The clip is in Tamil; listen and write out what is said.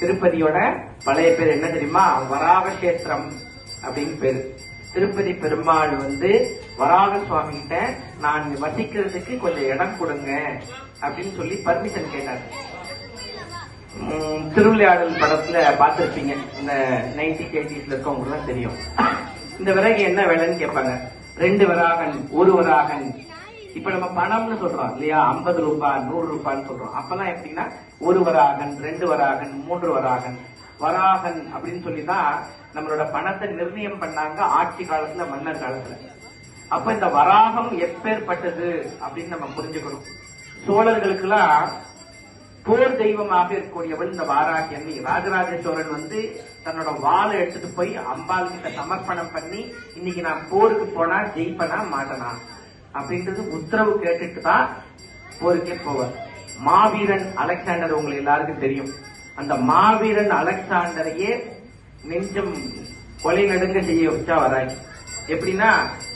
திருப்பதியோட பழைய பேர் என்ன தெரியுமா? வராக கஷேத்திரம் அப்படின்னு பேரு. திருப்பதி பெருமாள் வந்து வராக சுவாமி கிட்ட நான் வசிக்கிறதுக்கு கொஞ்சம் இடம் கொடுங்க அப்படின்னு சொல்லி பர்மிஷன் கேட்டார். திருவிளையாடல் படத்துல பார்த்திருப்பீங்க. இந்த நைன்டி எயிட்டிஸ்ல இருக்கவங்களுக்கு தெரியும். இந்த விறகு என்ன வேலைன்னு கேட்பாங்க. ரெண்டு வராகன் ஒரு வராகன் இப்ப நம்ம பணம்னு சொல்றோம் இல்லையா? ஐம்பது ரூபாய் நூறு ரூபான்னு சொல்றோம். அப்பெல்லாம் எப்படின்னா ஒரு வராகன் ரெண்டு வராகன் மூன்று வராகன். வராகன் அப்படின்னு சொல்லி தான் நம்மளோட பணத்தை நிர்ணயம் பண்ணாங்க ஆட்சி காலத்துல மன்னர் காலத்துல. அப்ப இந்த வராகம் எப்பேற்பட்டது அப்படின்னு நம்ம புரிஞ்சுக்கணும். சோழர்களுக்கெல்லாம் போர் தெய்வமாக இருக்கக்கூடியவள் இந்த வாராகி அம்மி ராஜராஜ சோழன் வந்து தன்னோட வாழை எடுத்துட்டு போய் அம்பாள் கிட்ட சமர்ப்பணம் பண்ணி இன்னைக்கு நான் போருக்கு போனா ஜெயிப்பனா மாட்டனா? அப்படின்றது உத்தரவு கேட்டுட்டு தான் போருக்கே போவார். மாவீரன் அலெக்சாண்டர் உங்களுக்கு எல்லாருக்கும் தெரியும். அந்த மாவீரன் அலெக்சாண்டரையே நெஞ்சம் கொலை நடுங்க செய்ய வச்சா வராய் எப்படின்னா